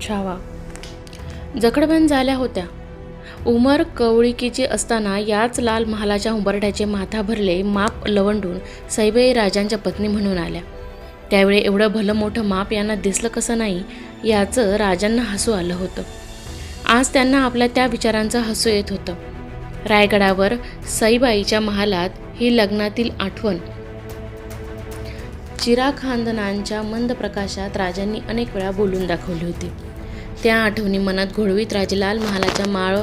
छावा. जखडबंद झाल्या होत्या. उमर कवळिकीची असताना याच लाल महालाच्या उंबरठ्याचे माथा भरले माप लवंडून सैबई राजांच्या पत्नी म्हणून आल्या. त्यावेळी एवढं भलं मोठं माप यांना दिसलं कसं नाही याचं राजांना हसू आलं होतं. आज त्यांना आपल्या त्या विचारांचं हसू येत होतं. रायगडावर सईबाईच्या महालात ही लग्नातील आठवण. चिरा खानदनांच्या मंद प्रकाशात राजांनी अनेक वेळा बोलून दाखवली होती. त्या आठवणी मनात घोळवीत राजे लाल महालाच्या माळ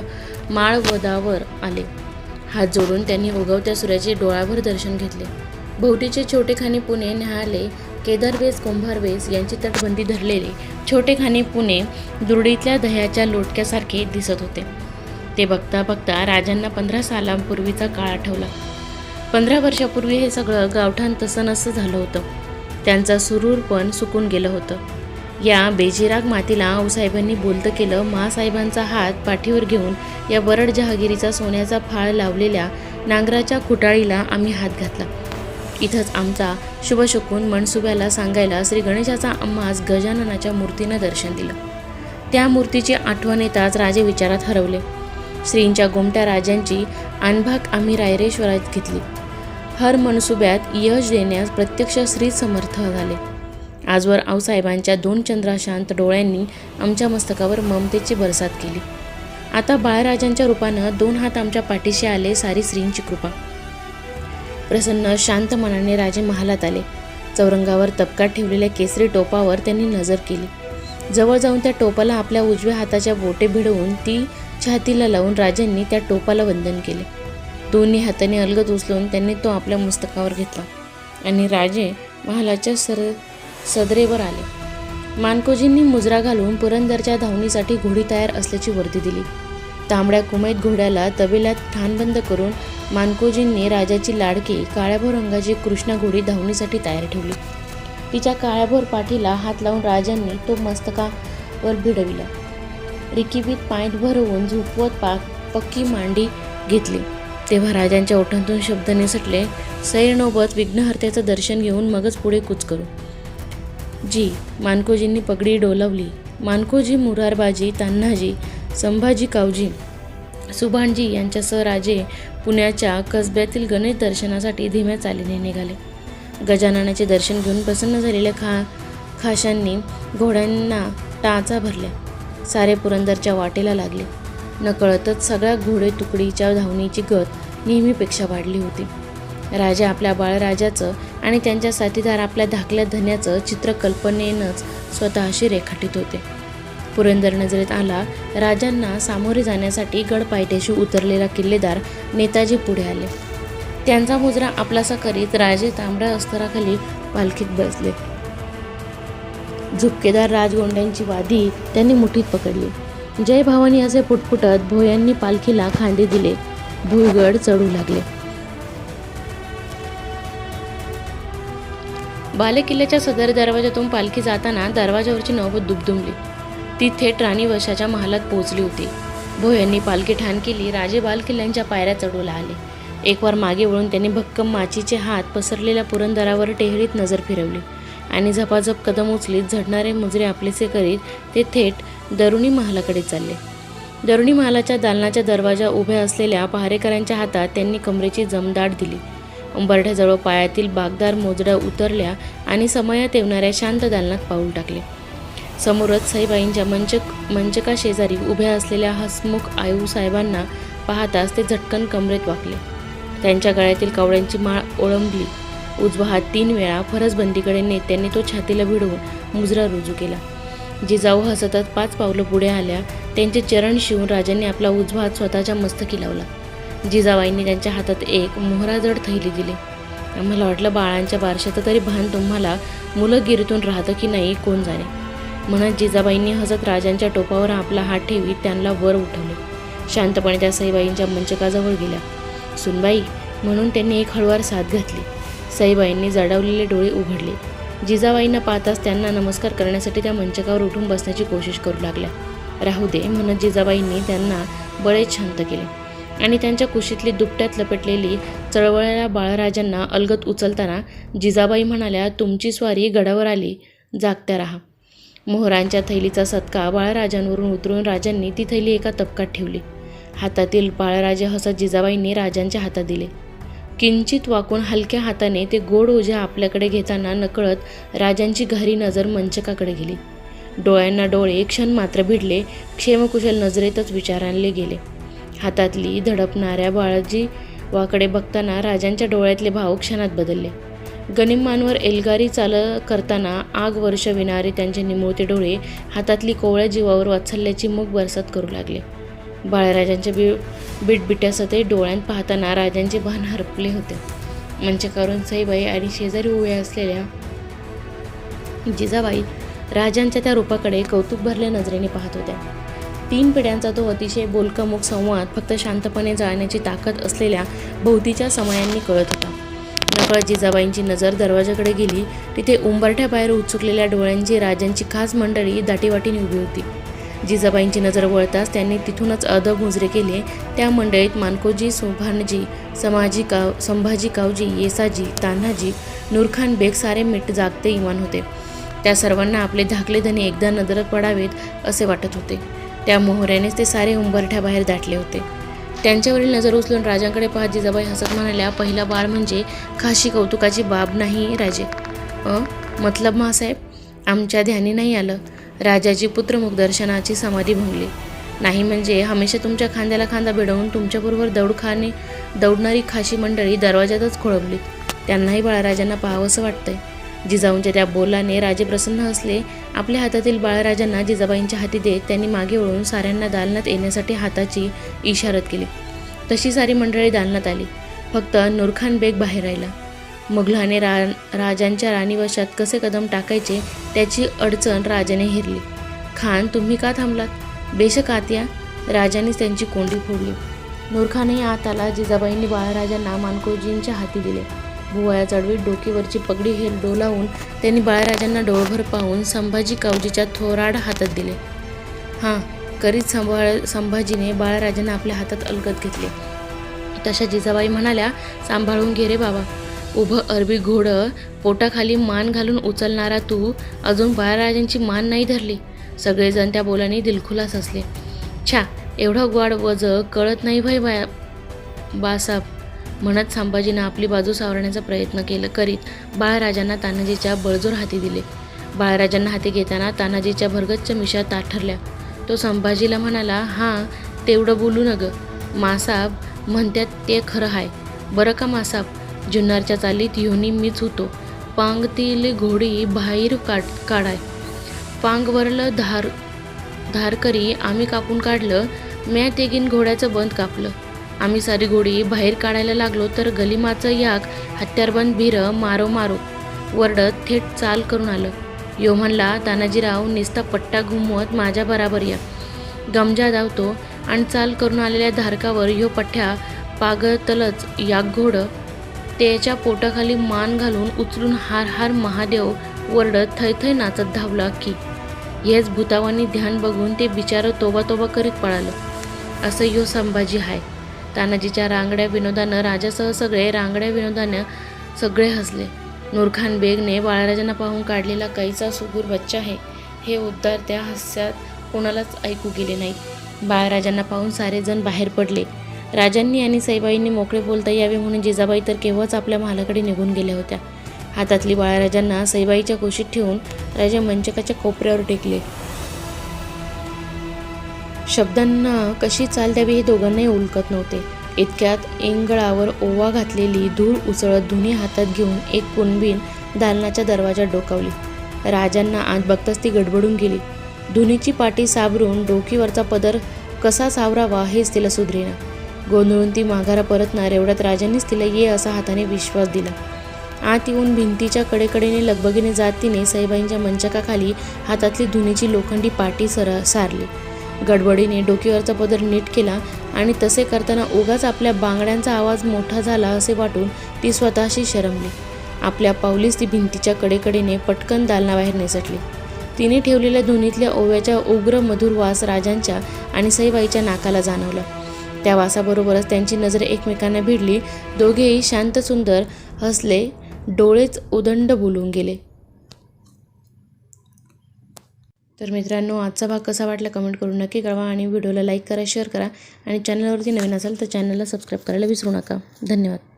माळवदावर आले. हात जोडून त्यांनी उगवत्या सूर्याचे डोळ्याभर दर्शन घेतले. भोवटीचे छोटेखानी पुणे न्याहाले केदारवेस कुंभारवेस यांची तटबंदी धरलेले छोटेखानी पुणे दुर्डीतल्या दह्याच्या लोटक्यासारखे दिसत होते. ते बघता बघता राजांना पंधरा सालांपूर्वीचा काळ आठवला. पंधरा वर्षापूर्वी हे सगळं गावठाण तसं नसं झालं होतं. त्यांचा सुरूर पण सुकून गेलं होतं. या बेजिराग मातीला आऊसाहेबांनी बोलतं केलं. महासाहेबांचा हात पाठीवर घेऊन या बरड जहागिरीचा सोन्याचा फाळ लावलेल्या नांगराच्या खुटाळीला आम्ही हात घातला. इथंच आमचा शुभशकून मनसुब्याला सांगायला श्री गणेशाचा आम्हास गजाननाच्या मूर्तीनं दर्शन दिलं. त्या मूर्तीची आठवण येताच राजे विचारात हरवले. श्रींच्या गोमट्या राजांची अनभाग आम्ही रायरेश्वरात घेतली. हर मनसुब्यात यश देण्यास प्रत्यक्ष श्री समर्थ झाले. आजवर आऊसाहेबांच्या दोन चंद्राशांत डोळ्यांनी आमच्या मस्तकावर ममतेची बरसात केली. आता बाळराजांच्या रूपानं दोन हात आमच्या पाठीशी आले सारी श्रींची कृपा. प्रसन्न शांत मनाने राजे महालात आले. चौरंगावर तपकात ठेवलेल्या केसरी टोपावर त्यांनी नजर केली. जवळ जाऊन त्या टोपाला आपल्या उजव्या हाताच्या बोटे भिडवून ती छातीला लावून राजांनी त्या टोपाला वंदन केले. दोन्ही हाताने अलगद उचलून त्यांनी तो आपल्या मस्तकावर घेतला आणि राजे महालाच्या सर सदरेवर आले. मानकोजींनी मुजरा घालून पुरंदरच्या धावणीसाठी घोडी तयार असल्याची वर्दी दिली. तांबड्या कुमैत घोड्याला तबेल्यात ठाणबंद करून मानकोजींनी राजाची लाडकी काळ्याभोर रंगाची कृष्णा घोडी धावणीसाठी तयार ठेवली. तिच्या काळ्याभोर पाठीला हात लावून राजांनी तो मस्तकावर भिडविला. रिकिबीत पाय भरवून झुपवत पाक पक्की मांडी घेतली. तेव्हा राजांच्या ओठांतून शब्द निसटले सैरनोबत विघ्नहर्त्याचं दर्शन घेऊन मगच पुढे कूच करू. जी मानकोजींनी पगडी डोलवली. मानकोजी मुरारबाजी तान्हाजी संभाजी कावजी सुभाणजी यांच्यासह राजे पुण्याच्या कसब्यातील गणेश दर्शनासाठी धीम्या चालीने निघाले. गजाननाचे दर्शन घेऊन प्रसन्न झालेल्या खा खाशांनी घोड्यांना टाचा भरल्या. सारे पुरंदरच्या वाटेला लागले. नकळतच सगळ्या घोडे तुकडीच्या धावणीची गत नेहमीपेक्षा वाढली होती. राजा आपल्या बाळराजाचं आणि त्यांच्या साथीदार आपल्या धाकल्या धन्याचं चित्र कल्पनेनंच स्वतःशी रेखाटित होते. पुरंदर नजरेत आला राजांना सामोरे जाण्यासाठी गडपायथ्याशी उतरलेला किल्लेदार नेताजी पुढे आले. त्यांचा मुजरा आपलासा करीत राजे तांबड्या अस्तराखाली पालखीत बसले. झुपकेदार राजगोंड्यांची वादी त्यांनी मुठीत पकडली. जय भवानी असे पुटपुटत भोयांनी पालखीला खांदे दिले. भुईगड चढू लागले. बालेकिल्ल्याच्या सदर दरवाजातून पालखी जाताना दरवाजावरची नौबत दुबदुमली. ती थेट राणी वर्षाच्या महालात पोहोचली होती. भोयांनी पालखी ठाण केली राजे बालकिल्ल्यांच्या पायऱ्या चढूला आले. एक वार मागे वळून त्यांनी भक्कम माचीचे हात पसरलेल्या पुरंदरावर टेहरीत नजर फिरवली आणि झपाझप कदम उचलीत झडणारे मुजरे आपलेसे करीत ते थेट दरुणी महालाकडे चालले. दरुणी महालाच्या दालनाच्या दरवाजा उभ्या असलेल्या पहारेकरांच्या हातात त्यांनी कमरेची जमदाट दिली. उंबरठ्याजवळ पायातील बागदार मोजड्या उतरल्या आणि समयात येवणाऱ्या शांत दालनात पाऊल टाकले. समोरच साईबाईंच्या मंचक मंचका शेजारी उभ्या असलेल्या हसमुख आयू साहेबांना पाहताच ते झटकन कमरेत वाकले. त्यांच्या गळ्यातील कावड्यांची माळ ओळंबली. उजवा हात तीन वेळा फरसबंदीकडे नेत त्यांनी तो छातीला भिडवून मुजरा रुजू केला. जिजाऊ हसतच पाच पावलं पुढे आल्या त्यांचे चरण शिवून राजांनी आपला उजवा हात स्वतःच्या मस्तकी लावला. जिजाबाईंनी त्यांच्या हातात एक मोहराजड थैली दिली. आम्हाला वाटलं बाळांच्या बारशाचं तरी भान तुम्हाला मुलं गिरीतून राहतं की नाही कोण जाणे? म्हणत जिजाबाईंनी हसत राजांच्या टोपावर आपला हात ठेवी त्यांना वर उठवले. शांतपणे त्या साईबाईंच्या मंचकाजवळ गेल्या. सुनबाई म्हणून त्यांनी एक हळुवार साथ घातली. साईबाईंनी जडवलेले डोळे उघडले. जिजाबाईंना पाहताच त्यांना नमस्कार करण्यासाठी त्या मंचकावर उठून बसण्याची कोशिश करू लागल्या. राहू दे म्हणत जिजाबाईंनी त्यांना बळेच शांत केले. आणि त्यांच्या कुशीतली दुपट्यात लपटलेली चळवळ्या बाळराजांना अलगत उचलताना जिजाबाई म्हणाल्या तुमची स्वारी गडावर आली जागत्या राहा. मोहरांच्या थैलीचा सत्का बाळराजांवरून उतरून राजांनी ती थैली एका तपकात ठेवली. हातातील बाळराजे हसत जिजाबाईंनी राजांच्या हातात दिले. किंचित वाकून हलक्या हाताने ते गोड ओझ्या आपल्याकडे घेताना नकळत राजांची घारी नजर मंचकाकडे गेली. डोळ्यांना डोळे क्षण मात्र भिडले क्षेमकुशल नजरेतच विचारांले गेले. हातातली धडपणाऱ्या बाळाजी वाकडे बघताना राजांच्या डोळ्यातले भाव क्षणात बदलले. गनिमांवर एल्गारी चाल करताना आग वर्षविणारे त्यांचे निमुळते डोळे हातातली कोवळ्या जीवावर वात्सल्याची मुग बरसात करू लागले. बाळराजांच्या बी बिटबिट्यासते डोळ्यांत पाहताना राजांचे भान हरपले होते. म्हणजे मंचकारून सईबाई आणि शेजारी उभ्या असलेल्या जिजाबाई राजांच्या त्या रूपाकडे कौतुक भरल्या नजरेने पाहत होत्या. तीन पिढ्यांचा तो अतिशय बोलकमुख संवाद फक्त शांतपणे जाळण्याची ताकद असलेल्या भोवतीच्या समयांनी कळत होता. नकळ जिजाबाईंची नजर दरवाजाकडे गेली तिथे उंबरठ्याबाहेर उत्सुकलेल्या डोळ्यांची राजांची खास मंडळी दाटीवाटीने उभी होती. जिजाबाईंची नजर वळताच त्यांनी तिथूनच अदब मुजरे केले. त्या मंडळीत मानकोजी सुभानजी समाजी काव संभाजी कावजी येसाजी तान्हाजी नूरखान बेग सारे मिठ जागते इमान होते. त्या सर्वांना आपले धाकले धनी एकदा नजर पडावेत असे वाटत होते. त्या मोहऱ्यानेच ते सारे उंबरठ्याबाहेर दाटले होते. त्यांच्यावरील नजर उचलून राजांकडे पाहत जिजाबाई हसत म्हणाल्या पहिला बाळ म्हणजे खाशी कौतुकाची बाब नाही राजे. अ? मतलब मासाहेब आमच्या ध्यानी नाही आलं. राजाची पुत्रमुख दर्शनाची समाधी भोंगली. नाही म्हणजे हमेशा तुमच्या खांद्याला खांदा भिडवून तुमच्याबरोबर दौडखाने दौडणारी खाशी मंडळी दरवाजातच खोळंबली. त्यांनाही बाळराजांना पाहावंसं वाटतंय. जिजाऊंच्या त्या बोलाने राजे प्रसन्न असले आपल्या हातातील बाळराजांना जिजाबाईंच्या हाती देत त्यांनी मागे वळून साऱ्यांना दालनात येण्यासाठी हाताची इशारत केली. तशी सारी मंडळी दालनात आली. फक्त नूरखान बेग बाहेर राहिला. मुघलाने रा राजांच्या राणीवशात कसे कदम टाकायचे त्याची अडचण राजाने हिरली. खान तुम्ही का थांबलात? बेशक आत या. राजानेच त्यांची कोंडी फोडली. नूरखानही आत आला. जिजाबाईंनी बाळराजांना मानकोजींच्या हाती दिले. भुवया चढवीत डोकीवरची पगडी हे डोलावून त्यांनी बाळराजांना डोळभर पाहून संभाजी कावजीच्या थोराड हातात दिले. हां करीत संभाळ संभाजीने बाळराजांना आपल्या हातात अलगत घेतले. तशा जिजाबाई म्हणाल्या सांभाळून घे रे बाबा. उभं अरबी घोडं पोटाखाली मान घालून उचलणारा तू अजून बाळराजांची मान नाही धरली. सगळेजण त्या बोलाने दिलखुलास असले छा एवढं ग्वाड वज कळत नाही भाई बाया बासाब म्हणत संभाजीनं आपली बाजू सावरण्याचा प्रयत्न केला करीत बाळराजांना तानाजीच्या बळजोर हाती दिले. बाळराजांना हाती घेताना तानाजीच्या भरगच्च मिशा ताठरल्या तो संभाजीला म्हणाला हां तेवढं बोलू न ग मासाब म्हणत्यात ते खरं हाय. बरं का मासाब? जुन्नरच्या चालीत योनी मीच होतो. पांगतील घोडी बाहेर काढ काढाय. पांगवरलं धार धारकरी आम्ही कापून काढलं. म्या तेगीन घोड्याचं बंद कापलं. आम्ही सारी गोडी बाहेर काढायला लागलो तर गलिमाचं याक हत्यारबंद भिरं मारो मारो वरडत थेट चाल करून आलं. यो म्हणला तानाजीराव निस्ता पट्टा घुमवत माझ्या बराबर या. गमजा धावतो आणि चाल करून आलेल्या धारकावर ह्यो पठ्ठ्या पागतलच याक घोडं त्याच्या पोटाखाली मान घालून उचलून हार हार महादेव वरडत थै नाचत धावला की हेच भूतावानी ध्यान बघून ते बिचारं तोबा तोबा करीत पळालं. असं यो संभाजी हाय. तानाजीच्या रांगड्या विनोदानं राजासह सगळे रांगड्या विनोदानं सगळे हसले. नूरखान बेगने बाळराजांना पाहून काढलेला कैचा सुगूर बच्चा आहे. हे उद्गार त्या हास्यात कोणालाच ऐकू गेले नाही. बाळराजांना पाहून सारेजण बाहेर पडले. राजांनी आणि साईबाईंनी मोकळे बोलता यावे म्हणून जिजाबाई तर केव्हाच आपल्या महालाकडे निघून गेल्या होत्या. हातातली बाळराजांना सईबाईच्या कुशीत ठेवून राजा मंचकाच्या कोपऱ्यावर टेकले. शब्दांना कशी चाल द्यावी हे दोघांनाही उलकत नव्हते. इतक्यात इंगळावर ओवा घातलेली धूळ उसळत धुनी हातात घेऊन एक कुणबीन दालनाच्या दरवाजात डोकावली. राजांना आत बघताच ती गडबडून गेली. धुनीची पाटी साबरून डोकीवरचा पदर कसा सावरावा हेच तिला सुधरेना. गोंधळून ती माघारा परतणार एवढ्यात राजांनीच तिला ये असा हाताने विश्वास दिला. आत येऊन भिंतीच्या कडेकडेने लगबगीने जात तिने सईबाईंच्या मंचकाखाली हातातली धुनीची लोखंडी पाटी सर सारली. गडबडीने डोकीवरचा पदर नीट केला आणि तसे करताना उगाच आपल्या बांगड्यांचा आवाज मोठा झाला असे वाटून ती स्वतःशी शरमली. आपल्या पावलीस ती भिंतीच्या कडेकडेने पटकन दालनाबाहेर निसटली. तिने ठेवलेल्या धुनीतल्या ओव्याच्या उग्र मधुर वास राजांच्या आणि सईबाईच्या नाकाला जाणवला. त्या वासाबरोबरच त्यांची नजर एकमेकांना भिडली. दोघेही शांत सुंदर हसले डोळेच उदंड बोलून गेले. तर मित्रांनो आजचा भाग कसा वाटला कमेंट करून नक्की कळवा आणि व्हिडिओला लाईक करा शेअर करा. आणि चॅनलवरती नवीन असाल तर चॅनलला सबस्क्राईब करायला विसरू नका. धन्यवाद.